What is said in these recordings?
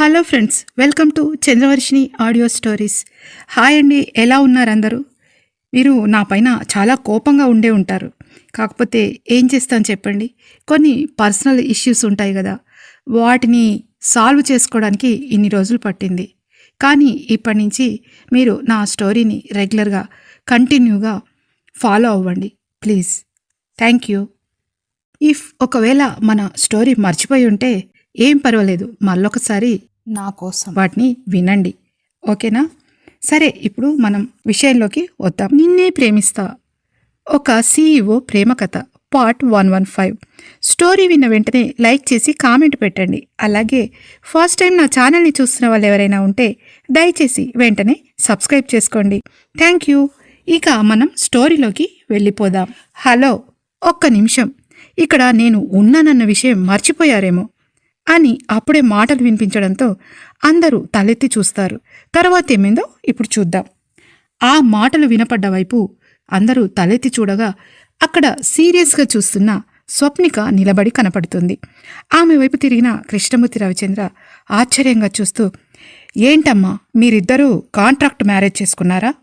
Hello friends welcome to Chandravarshini audio stories. Hi అండి ఎలా ఉన్నారు అందరూ? మీరు నా పైన చాలా కోపంగా ఉండే ఉంటారు. కాకపోతే ఏం చేస్తాను చెప్పండి? కొన్ని పర్సనల్ ఇష్యూస్ ఉంటాయి కదా వాటిని సాల్వ్ చేసుకోవడానికి ఇన్ని రోజులు పట్టింది. కానీ ఇప్పటి నుంచి మీరు నా స్టోరీని రెగ్యులర్గా కంటిన్యూగా ఫాలో అవ్వండి ప్లీజ్. Thank you. ఇఫ్ ఒకవేళ మన స్టోరీ మర్చిపోయి ఉంటే ఏం పర్వాలేదు మళ్ళొకసారి నా కోసం. వాటిని వినండి. ఓకేనా? సరే ఇప్పుడు మనం విషయంలోకి వద్దాం. నిన్నే ప్రేమిస్తా. ఒక సీఈఓ ప్రేమ కథ part one one five story విన్న వెంటనే లైక్ చేసి కామెంట్ పెట్టండి. అలాగే ఫస్ట్ టైం నా ఛానల్ని చూస్తున్న వాళ్ళు ఎవరైనా ఉంటే దయచేసి వెంటనే సబ్స్క్రైబ్ చేసుకోండి. Thank you. ఇక మనం స్టోరీలోకి వెళ్ళిపోదాం. హలో ఒక్క నిమిషం. ఇక్కడ నేను ఉన్నానన్న విషయం మర్చిపోయారేమో. అని అప్పుడే మాటలు వినిపించడంతో అందరూ తలెత్తి చూస్తారు. తర్వాత ఏమైందో ఇప్పుడు చూద్దాం. ఆ మాటలు వినపడ్డ వైపు అందరూ తలెత్తి చూడగా అక్కడ సీరియస్గా చూస్తున్న స్వప్నిక నిలబడి కనపడుతుంది. ఆమె వైపు తిరిగిన కృష్ణమూర్తి రవిచంద్ర ఆశ్చర్యంగా చూస్తూ ఏంటమ్మా మీరిద్దరూ కాంట్రాక్ట్ మ్యారేజ్ చేసుకున్నారా?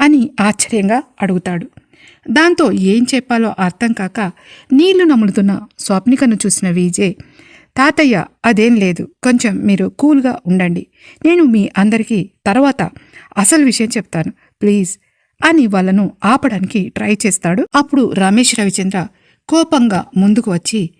అని ఆశ్చర్యంగా అడుగుతాడు. దాంతో ఏం చెప్పాలో అర్థం కాక నీళ్ళు నములుతున్న స్వప్నికను చూసిన విజయ్ తాతయ్య అదేం లేదు. కొంచెం మీరు కూల్గా ఉండండి. నేను మీ అందరికీ తర్వాత అసలు విషయం చెప్తాను. ప్లీజ్. అని వాళ్ళను ఆపడానికి ట్రై చేస్తాడు. అప్పుడు రమేష్ రవిచంద్ర కోపంగా ముందుకు వచ్చి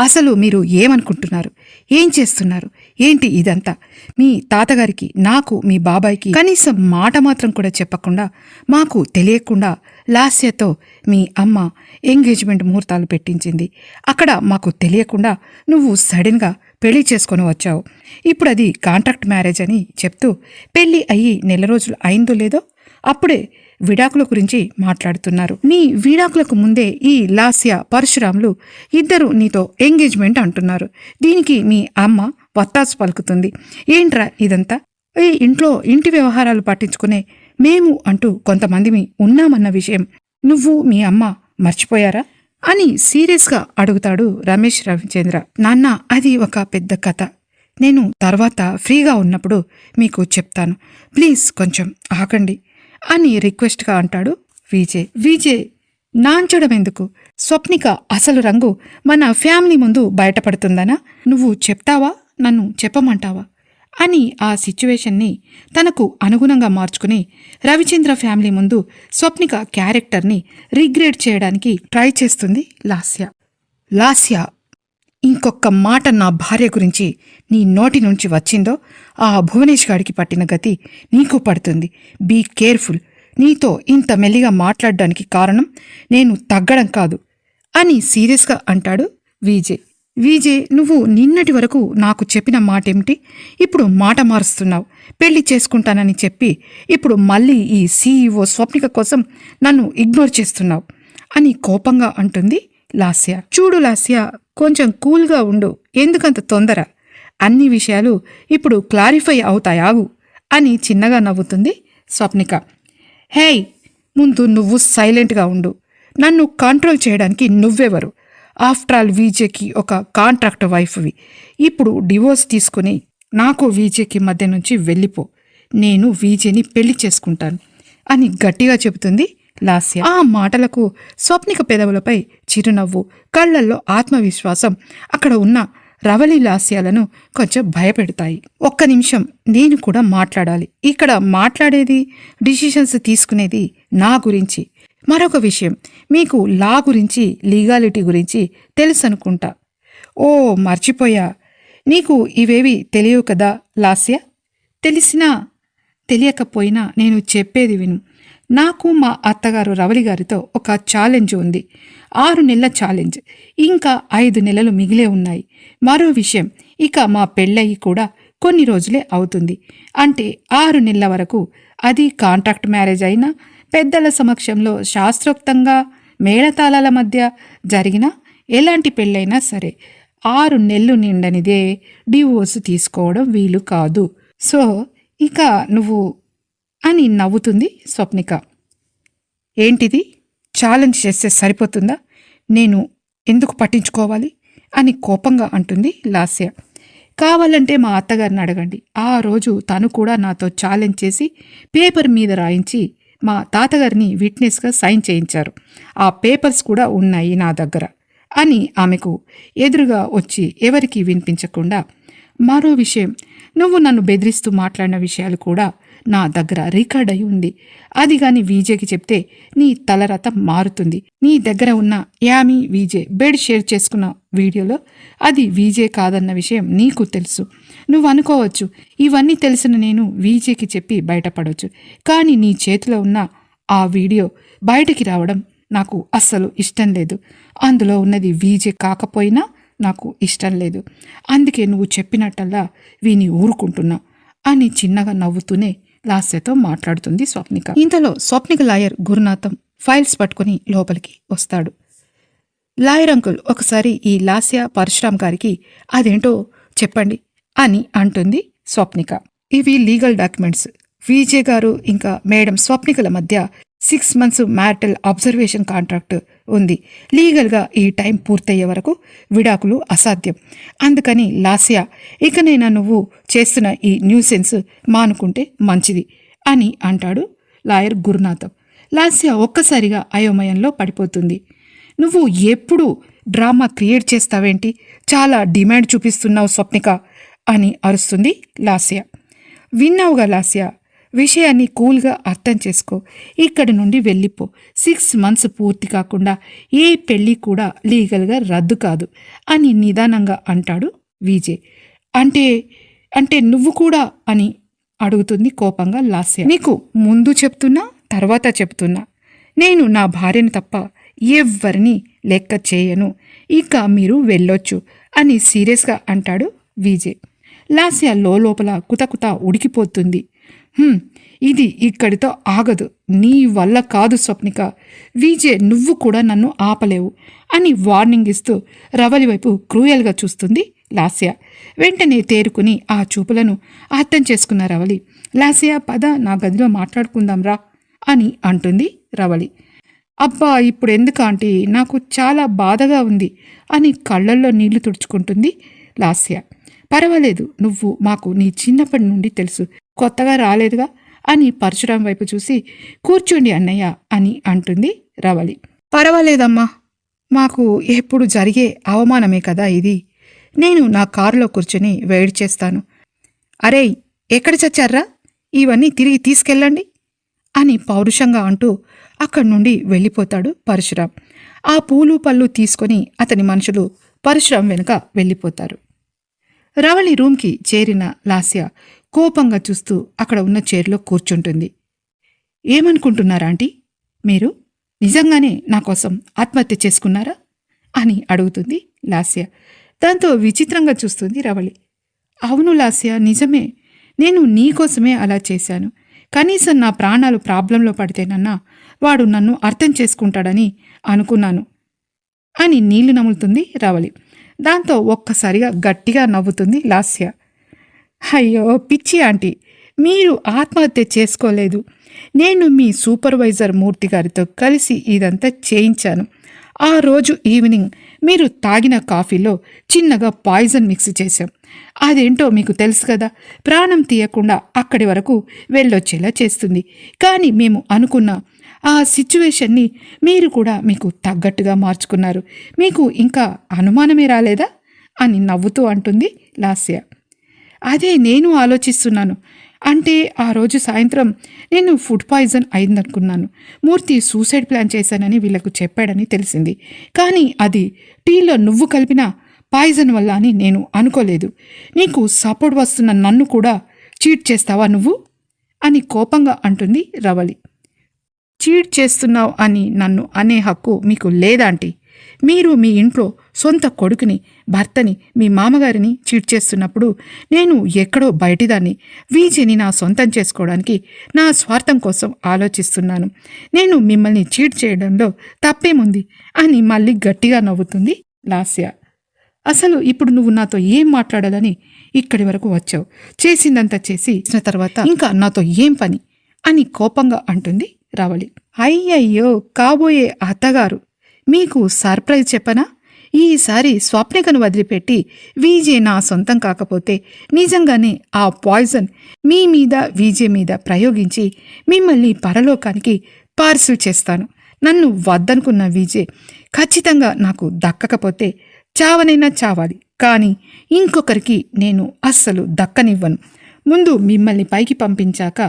అసలు మీరు ఏమనుకుంటున్నారు? ఏం చేస్తున్నారు? ఏంటి ఇదంతా? మీ తాతగారికి నాకు మీ బాబాయ్కి కనీసం మాట మాత్రం కూడా చెప్పకుండా మాకు తెలియకుండా లాస్యతో మీ అమ్మ ఎంగేజ్మెంట్ ముహూర్తాలు పెట్టించింది. అక్కడ మాకు తెలియకుండా నువ్వు సడన్గా పెళ్ళి చేసుకొని వచ్చావు. ఇప్పుడు అది కాంట్రాక్ట్ మ్యారేజ్ అని చెప్తూ పెళ్ళి అయ్యి నెల రోజులు అయిందో లేదో అప్పుడే విడాకుల గురించి మాట్లాడుతున్నారు. నీ విడాకులకు ముందే ఈ లాస్య పరశురాములు ఇద్దరు నీతో ఎంగేజ్మెంట్ అంటున్నారు. దీనికి మీ అమ్మ వత్తాసు పలుకుతుంది. ఏంట్రా ఇదంతా? ఈ ఇంట్లో ఇంటి వ్యవహారాలు పట్టించుకునే మేము అంటూ కొంతమంది ఉన్నామన్న విషయం నువ్వు మీ అమ్మ మర్చిపోయారా? అని సీరియస్గా అడుగుతాడు రమేష్ రవిచంద్ర. నాన్న అది ఒక పెద్ద కథ. నేను తర్వాత ఫ్రీగా ఉన్నప్పుడు మీకు చెప్తాను. ప్లీజ్ కొంచెం ఆకండి అని రిక్వెస్ట్గా అంటాడు విజయ్. విజయ్ నాంచడం ఎందుకు స్వప్నిక అసలు రంగు మన ఫ్యామిలీ ముందు బయటపడుతుందనా? నువ్వు చెప్తావా? నన్ను చెప్పమంటావా? అని ఆ సిచ్యువేషన్ని తనకు అనుగుణంగా మార్చుకుని రవిచంద్ర ఫ్యామిలీ ముందు స్వప్నిక క్యారెక్టర్ని రిగ్రేట్ చేయడానికి ట్రై చేస్తుంది లాస్య. లాస్య ఇంకొక మాట నా భార్య గురించి నీ నోటి నుంచి వచ్చిందో ఆ భువనేష్ గాడికి పట్టిన గతి నీకు పడుతుంది. Be careful. నీతో ఇంత మెల్లిగా మాట్లాడడానికి కారణం నేను తగ్గడం కాదు అని సీరియస్గా అంటాడు విజయ్. వీజే నువ్వు నిన్నటి వరకు నాకు చెప్పిన మాట ఏమిటి ఇప్పుడు మాట మారుస్తున్నావు. పెళ్ళి చేసుకుంటానని చెప్పి ఇప్పుడు మళ్ళీ ఈ సీఈఓ స్వప్నిక కోసం నన్ను ఇగ్నోర్ చేస్తున్నావు అని కోపంగా అంటుంది లాస్య. చూడు లాస్య కొంచెం కూల్గా ఉండు ఎందుకంత తొందర? అన్ని విషయాలు ఇప్పుడు క్లారిఫై అవుతాయాగు అని చిన్నగా నవ్వుతుంది స్వప్నిక. హేయ్ ముందు నువ్వు సైలెంట్గా ఉండు. నన్ను కంట్రోల్ చేయడానికి నువ్వెవరు? ఆఫ్టర్ ఆల్ వీజేకి ఒక కాంట్రాక్ట్ వైఫ్వి ఇప్పుడు డివోర్స్ తీసుకుని నాకు వీజేకి మధ్య నుంచి వెళ్ళిపో. నేను వీజేని పెళ్ళి చేసుకుంటాను అని గట్టిగా చెబుతుంది లాస్య. ఆ మాటలకు స్వప్నిక పెదవులపై చిరునవ్వు కళ్ళల్లో ఆత్మవిశ్వాసం అక్కడ ఉన్న రవలి లాస్యాలను కొంచెం భయపెడతాయి. ఒక్క నిమిషం నేను కూడా మాట్లాడాలి. ఇక్కడ మాట్లాడేది డిసిషన్స్ తీసుకునేది నా గురించి. మరొక విషయం. మీకు లా గురించి లీగాలిటీ గురించి తెలుసు అనుకుంటా ఓ మర్చిపోయా. నీకు ఇవేవి తెలియవు కదా లాస్య? తెలిసినా తెలియకపోయినా నేను చెప్పేది విను. నాకు మా అత్తగారు రవలి గారితో ఒక ఛాలెంజ్ ఉంది. ఆరు నెలల ఛాలెంజ్. ఇంకా ఐదు నెలలు మిగిలే ఉన్నాయి. మరో విషయం ఇక మా పెళ్ళయి కూడా కొన్ని రోజులే అవుతుంది. అంటే ఆరు నెలల వరకు అది కాంట్రాక్ట్ మ్యారేజ్ అయినా పెద్దల సమక్షంలో శాస్త్రోక్తంగా మేళతాళాల మధ్య జరిగిన ఎలాంటి పెళ్ళైనా సరే ఆరు నెలలు నిండనిదే డివోర్స్ తీసుకోవడం వీలు కాదు. సో ఇక నువ్వు అని నవ్వుతుంది స్వప్నిక. ఏంటిది? ఛాలెంజ్ చేస్తే సరిపోతుందా? నేను ఎందుకు పట్టించుకోవాలి? అని కోపంగా అంటుంది లాస్య. కావాలంటే మా అత్తగారిని అడగండి. ఆ రోజు తను కూడా నాతో ఛాలెంజ్ చేసి పేపర్ మీద రాయించి మా తాతగారిని విట్నెస్గా సైన్ చేయించారు. ఆ పేపర్స్ కూడా ఉన్నాయి నా దగ్గర అని ఆమెకు ఎదురుగా వచ్చి ఎవరికీ వినిపించకుండా మరో విషయం నువ్వు నన్ను బెదిరిస్తూ మాట్లాడిన విషయాలు కూడా నా దగ్గర రికార్డ్ అయి ఉంది. అది గాని వీజేకి చెప్తే నీ తలరత మారుతుంది. నీ దగ్గర ఉన్న యామి వీజే బెడ్ షేర్ చేసుకున్న వీడియోలో అది వీజే కాదన్న విషయం నీకు తెలుసు. నువ్వు అనుకోవచ్చు ఇవన్నీ తెలిసిన నేను వీజేకి చెప్పి బయటపడవచ్చు కానీ నీ చేతిలో ఉన్న ఆ వీడియో బయటికి రావడం నాకు అస్సలు ఇష్టం లేదు. అందులో ఉన్నది వీజే కాకపోయినా నాకు ఇష్టం లేదు. అందుకే నువ్వు చెప్పినట్టల్లా వీని ఊరుకుంటున్నా అని చిన్నగా నవ్వుతూనే లాస్యతో మాట్లాడుతుంది స్వప్నిక. ఇంతలో స్వప్నిక లాయర్ గురునాథం ఫైల్స్ పట్టుకుని లోపలికి వస్తాడు. లాయర్ అంకుల్ ఒకసారి ఈ లాస్య పరశురామ్ గారికి అదేంటో చెప్పండి అని అంటుంది స్వప్నిక. ఇవి లీగల్ డాక్యుమెంట్స్. విజయ్ గారు ఇంకా మేడం స్వప్నికల మధ్య six months marital observation contract ఉంది. లీగల్గా ఈ టైం పూర్తయ్యే వరకు విడాకులు అసాధ్యం. అందుకని లాసియా ఇకనైనా నువ్వు చేస్తున్న ఈ న్యూసెన్స్ మానుకుంటే మంచిది అని అంటాడు లాయర్ గురునాథం. లాస్య ఒక్కసారిగా అయోమయంలో పడిపోతుంది. నువ్వు ఎప్పుడు డ్రామా క్రియేట్ చేస్తావేంటి? చాలా డిమాండ్ చూపిస్తున్నావు స్వప్నిక అని అరుస్తుంది లాస్య. విన్నావుగా లాస్య? విషయాన్ని కూల్గా అర్థం చేసుకో. ఇక్కడి నుండి వెళ్ళిపో. సిక్స్ మంత్స్ పూర్తి కాకుండా ఏ పెళ్ళి కూడా లీగల్గా రద్దు కాదు అని నిదానంగా అంటాడు విజయ్. అంటే అంటే నువ్వు కూడా అని అడుగుతుంది కోపంగా లాస్య. నీకు ముందు చెప్తున్నా తర్వాత చెప్తున్నా. నేను నా భార్యను తప్ప ఎవ్వరిని లెక్క చేయను. ఇక మీరు వెళ్ళొచ్చు అని సీరియస్గా అంటాడు విజయ్. లాస్య లోపల కుతకుత ఉడికిపోతుంది. ఇది ఇక్కడితో ఆగదు. నీ వల్ల కాదు స్వప్నిక. వీజే నువ్వు కూడా నన్ను ఆపలేవు అని వార్నింగ్ ఇస్తూ రవలి వైపు క్రూయల్గా చూస్తుంది లాస్య. వెంటనే తేరుకుని ఆ చూపులను అర్థం చేసుకున్న రవలి లాస్య పద నా గదిలో మాట్లాడుకుందాం రా అని అంటుంది రవలి. అబ్బా ఇప్పుడు ఎందుకు ఆంటీ? నాకు చాలా బాధగా ఉంది అని కళ్ళల్లో నీళ్ళు తుడుచుకుంటుంది లాస్య. పర్వాలేదు నువ్వు మాకు నీ చిన్నప్పటి నుండి తెలుసు. కొత్తగా రాలేదుగా అని పరశురాం వైపు చూసి కూర్చోండి అన్నయ్య అని అంటుంది రవళి పర్వాలేదమ్మా మాకు ఎప్పుడు జరిగే అవమానమే కదా ఇది. నేను నా కారులో కూర్చొని వెయిట్ చేస్తాను. అరే ఎక్కడ చచ్చారా? ఇవన్నీ తిరిగి తీసుకెళ్ళండి అని పౌరుషంగా అంటూ అక్కడి నుండి వెళ్ళిపోతాడు పరశురాం. ఆ పూలు పళ్ళు తీసుకొని అతని మనుషులు పరశురాం వెనుక వెళ్ళిపోతారు. రవళి రూమ్కి చేరిన లాస్య కోపంగా చూస్తూ అక్కడ ఉన్న చైర్లో కూర్చుంటుంది. ఏమనుకుంటున్నారా ఆంటీ? మీరు నిజంగానే నా కోసం ఆత్మహత్య చేసుకున్నారా? అని అడుగుతుంది లాస్య. దాంతో విచిత్రంగా చూస్తుంది రవళి. అవును లాస్య నిజమే. నేను నీకోసమే అలా చేశాను. కనీసం నా ప్రాణాలు ప్రాబ్లంలో పడితేనన్నా వాడు నన్ను అర్థం చేసుకుంటాడని అనుకున్నాను. అని నీళ్ళు నములుతుంది రవళి. దాంతో ఒక్కసారిగా గట్టిగా నవ్వుతుంది లాస్య. అయ్యో పిచ్చి ఆంటీ. మీరు ఆత్మహత్య చేసుకోలేదు. నేను మీ సూపర్వైజర్ మూర్తి గారితో కలిసి ఇదంతా చేయించాను. ఆ రోజు ఈవినింగ్ మీరు తాగిన కాఫీలో చిన్నగా పాయిజన్ మిక్స్ చేశాం. అదేంటో మీకు తెలుసు కదా ప్రాణం తీయకుండా అక్కడి వరకు వెళ్ళొచ్చేలా చేస్తుంది. కానీ మేము అనుకున్న ఆ సిచ్యువేషన్ని మీరు కూడా మీకు తగ్గట్టుగా మార్చుకున్నారు. మీకు ఇంకా అనుమానమే రాలేదా? అని నవ్వుతూ అంటుంది లాస్య. అదే నేను ఆలోచిస్తున్నాను. అంటే ఆ రోజు సాయంత్రం నేను ఫుడ్ పాయిజన్ అయిందనుకున్నాను. మూర్తి సూసైడ్ ప్లాన్ చేశానని వీళ్ళకు చెప్పాడని తెలిసింది. కానీ అది టీలో నువ్వు కలిపిన పాయిజన్ వల్ల అని నేను అనుకోలేదు. నీకు సపోర్ట్ వస్తున్న నన్ను కూడా చీట్ చేస్తావా నువ్వు? అని కోపంగా అంటుంది రవళి. చీట్ చేస్తున్నావు అని నన్ను అనే హక్కు మీకు లేదాంటీ మీరు మీ ఇంట్లో సొంత కొడుకుని భర్తని మీ మామగారిని చీట్ చేస్తున్నప్పుడు నేను ఎక్కడో బయటిదాన్ని వీజిని నా సొంతం చేసుకోవడానికి నా స్వార్థం కోసం ఆలోచిస్తున్నాను. నేను మిమ్మల్ని చీట్ చేయడంలో తప్పేముంది అని మళ్ళీ గట్టిగా నవ్వుతుంది లాస్య. అసలు ఇప్పుడు నువ్వు నాతో ఏం మాట్లాడాలని ఇక్కడి వరకు వచ్చావు? చేసిందంతా చేసి ఇచ్చిన తర్వాత ఇంకా నాతో ఏం పని? అని కోపంగా అంటుంది రావళి. అయ్యయ్యో కాబోయే అత్తగారు మీకు సర్ప్రైజ్ చెప్పనా? ఈసారి స్వప్నికను వదిలిపెట్టి వీజే నా సొంతం కాకపోతే నిజంగానే ఆ పాయిజన్ మీ మీద వీజే మీద ప్రయోగించి మిమ్మల్ని పరలోకానికి పార్సిల్ చేస్తాను. నన్ను వద్దనుకున్న వీజే ఖచ్చితంగా నాకు దక్కకపోతే చావనైనా చావాలి. కానీ ఇంకొకరికి నేను అస్సలు దక్కనివ్వను. ముందు మిమ్మల్ని పైకి పంపించాక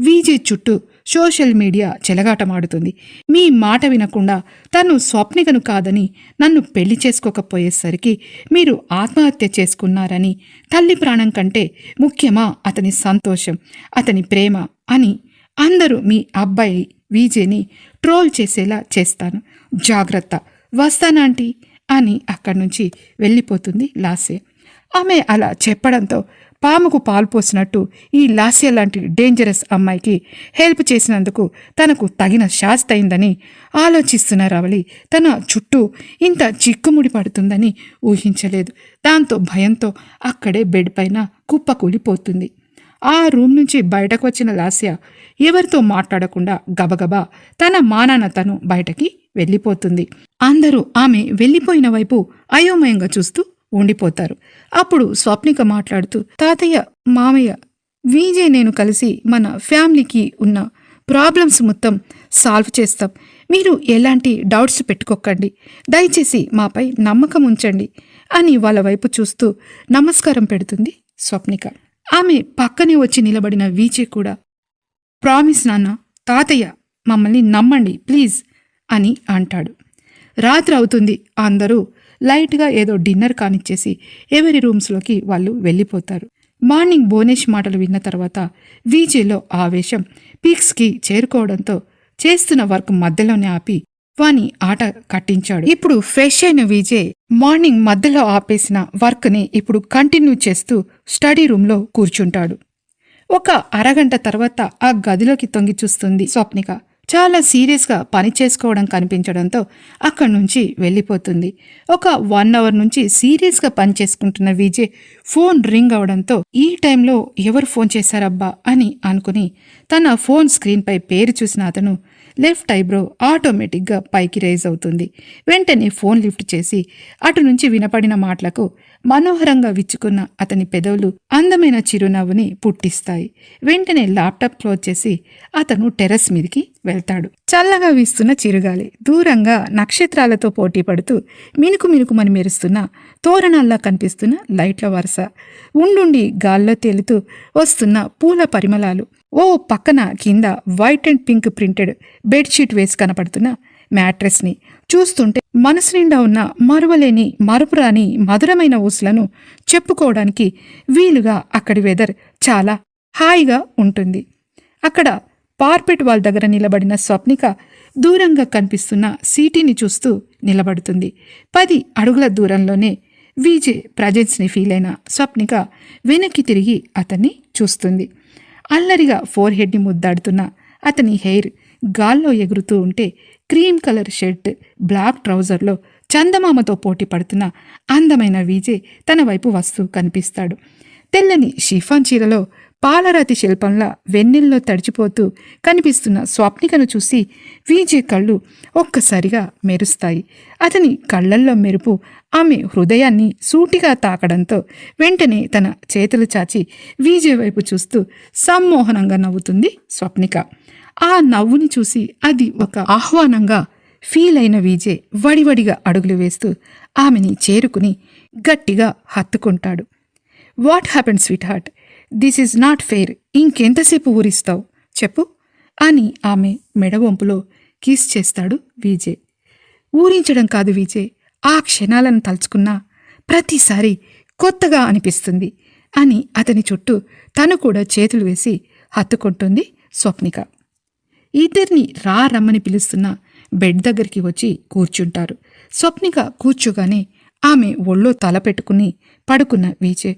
వీజే చుట్టూ సోషల్ మీడియా చెలగాటమాడుతుంది. మీ మాట వినకుండా తను స్వప్నికను కాదని నన్ను పెళ్ళి చేసుకోకపోయేసరికి మీరు ఆత్మహత్య చేసుకున్నారని తల్లి ప్రాణం కంటే ముఖ్యమా అతని సంతోషం అతని ప్రేమ అని అందరూ మీ అబ్బాయి వీజేని ట్రోల్ చేసేలా చేస్తాను. జాగ్రత్త. వస్తానాంటీ అని అక్కడి నుంచి వెళ్ళిపోతుంది లాస్య ఆమె అలా చెప్పడంతో పాముకు పాలు పోసినట్టు ఈ లాస్య లాంటి డేంజరస్ అమ్మాయికి హెల్ప్ చేసినందుకు తనకు తగిన శాస్తి అయిందని ఆలోచిస్తున్న రవళి తన చుట్టూ ఇంత చిక్కుముడి పడుతుందని ఊహించలేదు. దాంతో భయంతో అక్కడే బెడ్ పైన కుప్పకూలిపోతుంది ఆ రూమ్ నుంచి బయటకు వచ్చిన లాస్య ఎవరితో మాట్లాడకుండా గబగబా తన మానాన తను బయటకి వెళ్ళిపోతుంది. అందరూ ఆమె వెళ్ళిపోయిన వైపు అయోమయంగా చూస్తూ ఉండిపోతారు. అప్పుడు స్వప్నిక మాట్లాడుతూ తాతయ్య మామయ్య వీజే నేను కలిసి మన ఫ్యామిలీకి ఉన్న ప్రాబ్లమ్స్ మొత్తం సాల్వ్ చేస్తాం. మీరు ఎలాంటి డౌట్స్ పెట్టుకోకండి. దయచేసి మాపై నమ్మకం ఉంచండి అని వాళ్ళ వైపు చూస్తూ నమస్కారం పెడుతుంది స్వప్నిక. ఆమె పక్కనే వచ్చి నిలబడిన వీచే కూడా ప్రామిస్ నాన్న తాతయ్య మమ్మల్ని నమ్మండి ప్లీజ్ అని అంటాడు. రాత్రి అవుతుంది అందరూ లైట్గా ఏదో డిన్నర్ కానిచ్చేసి ఎవరి రూమ్స్లోకి వాళ్ళు వెళ్ళిపోతారు. మార్నింగ్ భువనేష్ మాటలు విన్న తర్వాత వీజేలో ఆవేశం పీక్స్కి చేరుకోవడంతో చేస్తున్న వర్క్ మధ్యలోనే ఆపి వాని ఆట కట్టించాడు. ఇప్పుడు ఫ్రెష్ అయిన విజయ్ మార్నింగ్ మధ్యలో ఆపేసిన వర్క్ని ఇప్పుడు కంటిన్యూ చేస్తూ స్టడీ రూమ్లో కూర్చుంటాడు. ఒక అరగంట తర్వాత ఆ గదిలోకి తొంగి చూస్తుంది స్వప్నిక. చాలా సీరియస్గా పని చేసుకోవడం కనిపించడంతో అక్కడి నుంచి వెళ్ళిపోతుంది. ఒక వన్ అవర్ నుంచి సీరియస్గా పని చేసుకుంటున్న విజయ్ ఫోన్ రింగ్ అవడంతో ఈ టైంలో ఎవరు ఫోన్ చేశారబ్బా అని అనుకుని తన ఫోన్ స్క్రీన్పై పేరు చూసిన అతను లెఫ్ట్ ఐబ్రో ఆటోమేటిక్గా పైకి రైజ్ అవుతుంది. వెంటనే ఫోన్ లిఫ్ట్ చేసి అటు నుంచి వినపడిన మాటలకు మనోహరంగా విచ్చుకున్న అతని పెదవులు అందమైన చిరునవ్వుని పుట్టిస్తాయి. వెంటనే ల్యాప్టాప్ క్లోజ్ చేసి అతను టెర్రస్ మీదకి వెళ్తాడు. చల్లగా వీస్తున్న చిరుగాలి దూరంగా నక్షత్రాలతో పోటీ పడుతూ మినుకు మినుకుమని మెరుస్తున్న తోరణాల్లా కనిపిస్తున్న లైట్ల వరుస ఉండుండి గాల్లో తేలుతూ వస్తున్న పూల పరిమళాలు. ఓ పక్కన కింద white and pink printed bedsheet వేసి కనపడుతున్న మ్యాట్రెస్ని. చూస్తుంటే మనసు నిండా ఉన్న మరువలేని మరుపురాని మధురమైన ఊసులను చెప్పుకోవడానికి వీలుగా అక్కడి వెదర్ చాలా హాయిగా ఉంటుంది. అక్కడ పార్పెట్ వాల్ దగ్గర నిలబడిన స్వప్నిక దూరంగా కనిపిస్తున్న సీటీని చూస్తూ నిలబడుతుంది. పది అడుగుల దూరంలోనే వీజే ప్రజెన్స్ని ఫీల్ అయిన స్వప్నిక వెనక్కి తిరిగి అతన్ని చూస్తుంది. అల్లరిగా ఫోర్ హెడ్ని ముద్దాడుతున్న అతని హెయిర్ గాల్లో ఎగురుతూ ఉంటే క్రీమ్ కలర్ షర్ట్ బ్లాక్ ట్రౌజర్లో చందమామతో పోటీ పడుతున్న అందమైన వీజే తన వైపు వస్తూ కనిపిస్తాడు. తెల్లని షిఫాన్ చీరలో పాలరాతి శిల్పంలా వెన్నెల్లో తడిచిపోతూ కనిపిస్తున్న స్వప్నికను చూసి వీజే కళ్ళు ఒక్కసారిగా మెరుస్తాయి. అతని కళ్ళల్లో మెరుపు ఆమె హృదయాన్ని సూటిగా తాకడంతో వెంటనే తన చేతులు చాచి వీజే వైపు చూస్తూ సమ్మోహనంగా నవ్వుతుంది స్వప్నిక. ఆ నవ్వుని చూసి అది ఒక ఆహ్వానంగా ఫీల్ అయిన వీజే వడివడిగా అడుగులు వేస్తూ ఆమెని చేరుకుని గట్టిగా హత్తుకుంటాడు. What happen sweetheart this is not fair. ఇంకెంతసేపు ఊరిస్తావు? చెప్పు అని ఆమె మెడవంపులో కిస్ చేస్తాడు విజయ్. ఊరించడం కాదు విజయ్ ఆ క్షణాలను తలుచుకున్నా ప్రతిసారి కొత్తగా అనిపిస్తుంది అని అతని చుట్టూ తను కూడా చేతులు వేసి హత్తుకుంటుంది స్వప్నిక. ఇద్దరిని రా రమ్మని పిలుస్తున్న బెడ్ దగ్గరికి వచ్చి కూర్చుంటారు. స్వప్నిక కూర్చోగానే ఆమె ఒళ్ళో తల పెట్టుకుని పడుకున్న వీచే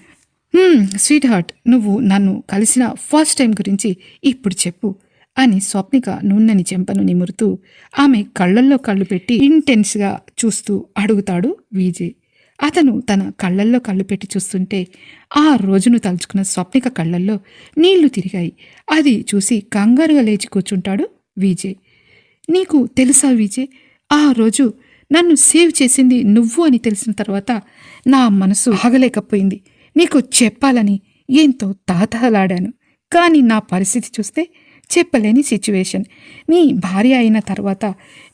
స్వీట్ హార్ట్ నువ్వు నన్ను కలిసిన ఫస్ట్ టైం గురించి ఇప్పుడు చెప్పు అని స్వప్నిక నున్నని చెంపను నిమురుతూ ఆమె కళ్ళల్లో కళ్ళు పెట్టి ఇంటెన్స్గా చూస్తూ అడుగుతాడు విజయ్ అతను తన కళ్ళల్లో కళ్ళు పెట్టి చూస్తుంటే ఆ రోజును తలుచుకున్న స్వప్నిక కళ్ళల్లో నీళ్ళు తిరిగాయి. అది చూసి కంగారుగా లేచి కూర్చుంటాడు విజయ్. నీకు తెలుసా విజయ్? ఆ రోజు నన్ను సేవ్ చేసింది నువ్వు అని తెలిసిన తర్వాత నా మనసు ఆగలేకపోయింది. నీకు చెప్పాలని ఎంతో తాతహలాడాను కానీ నా పరిస్థితి చూస్తే చెప్పలేని సిచ్యువేషన్. నీ భార్య అయిన తర్వాత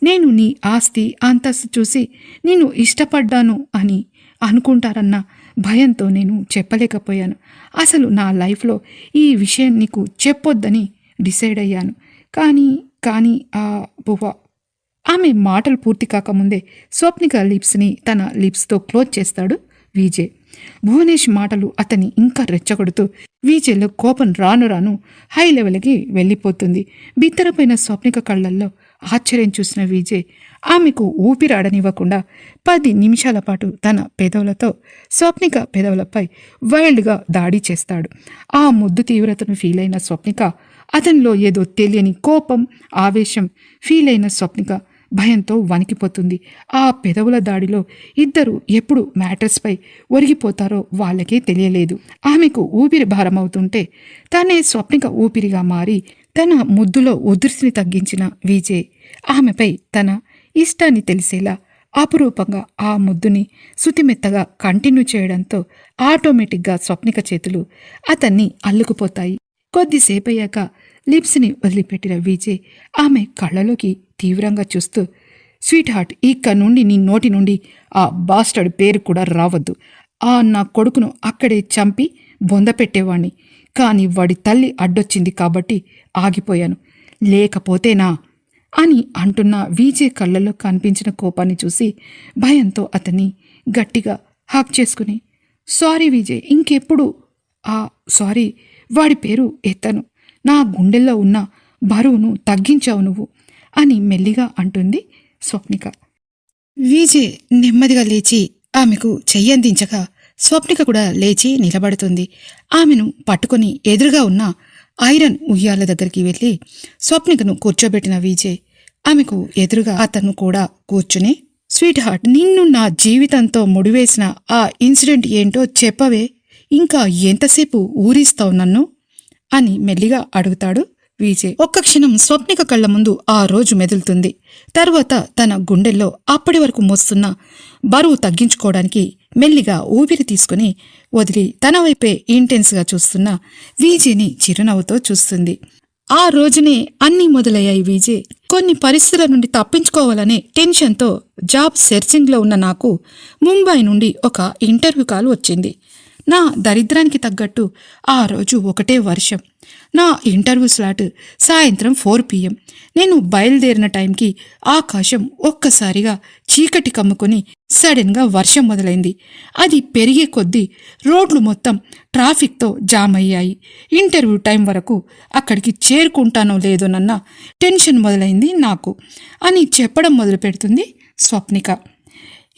నేను నీ ఆస్తి అంతస్తు చూసి నేను ఇష్టపడ్డాను అని అనుకుంటారన్న భయంతో నేను చెప్పలేకపోయాను. అసలు నా లైఫ్లో ఈ విషయం నీకు చెప్పొద్దని డిసైడ్ అయ్యాను. కానీ కానీ ఆ బువ్వ. ఆమె మాటలు పూర్తి కాకముందే స్వప్నిక లిప్స్ని తన లిప్స్తో క్లోజ్ చేస్తాడు విజే భువనేష్ మాటలు అతన్ని ఇంకా రెచ్చగొడుతూ విజయ్లో కోపం రాను రాను హై లెవెల్కి వెళ్ళిపోతుంది. బిత్తరపోయిన స్వప్నిక కళ్ళల్లో ఆశ్చర్యం చూసిన విజయ్ ఆమెకు ఊపిరాడనివ్వకుండా పది నిమిషాల పాటు తన పెదవులతో స్వప్నిక పెదవులపై వైల్డ్గా దాడి చేస్తాడు. ఆ ముద్దు తీవ్రతను ఫీల్ అయిన స్వప్నిక అతనిలో ఏదో తెలియని కోపం ఆవేశం ఫీల్ అయిన స్వప్నిక భయంతో వణికిపోతుంది. ఆ పెదవుల దాడిలో ఇద్దరు ఎప్పుడు మ్యాటర్స్పై ఒరిగిపోతారో వాళ్ళకే తెలియలేదు. ఆమెకు ఊపిరి భారమవుతుంటే తనే స్వప్నిక ఊపిరిగా మారి తన ముద్దులో ఉధృతిని తగ్గించిన విజయ్ ఆమెపై తన ఇష్టాన్ని తెలిసేలా అపురూపంగా ఆ ముద్దుని శుతిమెత్తగా కంటిన్యూ చేయడంతో ఆటోమేటిక్గా స్వప్నిక చేతులు అతన్ని అల్లుకుపోతాయి. కొద్దిసేపయ్యాక లిప్స్ని వదిలిపెట్టిన విజయ్ ఆమె కళ్ళలోకి తీవ్రంగా చూస్తూ స్వీట్ హార్ట్ ఇక్క నుండి నీ నోటి నుండి ఆ బాస్టర్డ్ పేరు కూడా రావద్దు. ఆ నా కొడుకును అక్కడే చంపి బొంద పెట్టేవాణ్ణి. కానీ వాడి తల్లి అడ్డొచ్చింది కాబట్టి ఆగిపోయాను. లేకపోతేనా అని అంటున్న వీజే కళ్ళల్లో కనిపించిన కోపాన్ని చూసి భయంతో అతన్ని గట్టిగా హాక్ చేసుకుని సారీ విజయ్ ఇంకెప్పుడు ఆ సారీ వాడి పేరు ఎత్తను. నా గుండెల్లో ఉన్న బరువును తగ్గించావు నువ్వు అని మెల్లిగా అంటుంది స్వప్నిక. విజయ్ నెమ్మదిగా లేచి ఆమెకు చెయ్యందించగా స్వప్నిక కూడా లేచి నిలబడుతుంది. ఆమెను పట్టుకొని ఎదురుగా ఉన్న ఐరన్ ఉయ్యాల దగ్గరికి వెళ్ళి స్వప్నికను కూర్చోబెట్టిన విజయ్ ఆమెకు ఎదురుగా అతను కూడా కూర్చుని స్వీట్ హార్ట్ నిన్ను నా జీవితంతో ముడివేసిన ఆ ఇన్సిడెంట్ ఏంటో చెప్పవే ఇంకా ఎంతసేపు ఊరిస్తావు నన్ను? అని మెల్లిగా అడుగుతాడు విజయ్. ఒక్క క్షణం స్వప్నిక కళ్ళ ముందు ఆ రోజు మెదులుతుంది. తర్వాత తన గుండెల్లో అప్పటి వరకు మోస్తున్న బరువు తగ్గించుకోవడానికి మెల్లిగా ఊపిరి తీసుకుని వదిలి తన వైపే ఇంటెన్స్గా చూస్తున్న వీజీని చిరునవ్వుతో చూస్తుంది. ఆ రోజునే అన్నీ మొదలయ్యాయి వీజే. కొన్ని పరిస్థితుల నుండి తప్పించుకోవాలనే టెన్షన్తో జాబ్ సెర్చింగ్లో ఉన్న నాకు ముంబై నుండి ఒక ఇంటర్వ్యూ కాల్ వచ్చింది. నా దరిద్రానికి తగ్గట్టు ఆ రోజు ఒకటే వర్షం. నా ఇంటర్వ్యూ స్లాట్ సాయంత్రం ఫోర్ పిఎం. నేను బయలుదేరిన టైంకి ఆకాశం ఒక్కసారిగా చీకటి కమ్ముకొని సడన్గా వర్షం మొదలైంది. అది పెరిగే కొద్దీ రోడ్లు మొత్తం ట్రాఫిక్తో జామ్ అయ్యాయి. ఇంటర్వ్యూ టైం వరకు అక్కడికి చేరుకుంటానో లేదోనన్న టెన్షన్ మొదలైంది నాకు. అని చెప్పడం మొదలు పెడుతుంది స్వప్నిక.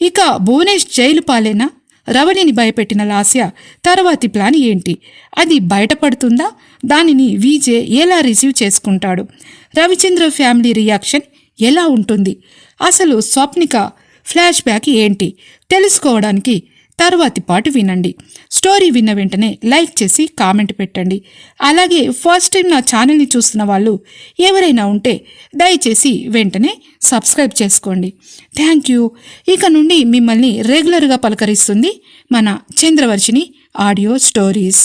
ఇక భువనేష్ జైలు పాలేనా? రవణిని భయపెట్టిన లాస్య తర్వాతి ప్లాన్ ఏంటి? అది బయటపడుతుందా? దానిని విజే ఎలా రిసీవ్ చేసుకుంటాడు? రవిచంద్ర ఫ్యామిలీ రియాక్షన్ ఎలా ఉంటుంది? అసలు స్వప్నిక ఫ్లాష్ బ్యాక్ ఏంటి? తెలుసుకోవడానికి తర్వాతి పాటు వినండి. స్టోరీ విన్న వెంటనే లైక్ చేసి కామెంట్ పెట్టండి. అలాగే ఫస్ట్ టైం నా ఛానల్ని చూస్తున్న వాళ్ళు ఎవరైనా ఉంటే దయచేసి వెంటనే సబ్స్క్రైబ్ చేసుకోండి. Thank you. ఇక నుండి మిమ్మల్ని రెగ్యులర్గా పలకరిస్తుంది మన చంద్రవర్షిని ఆడియో స్టోరీస్.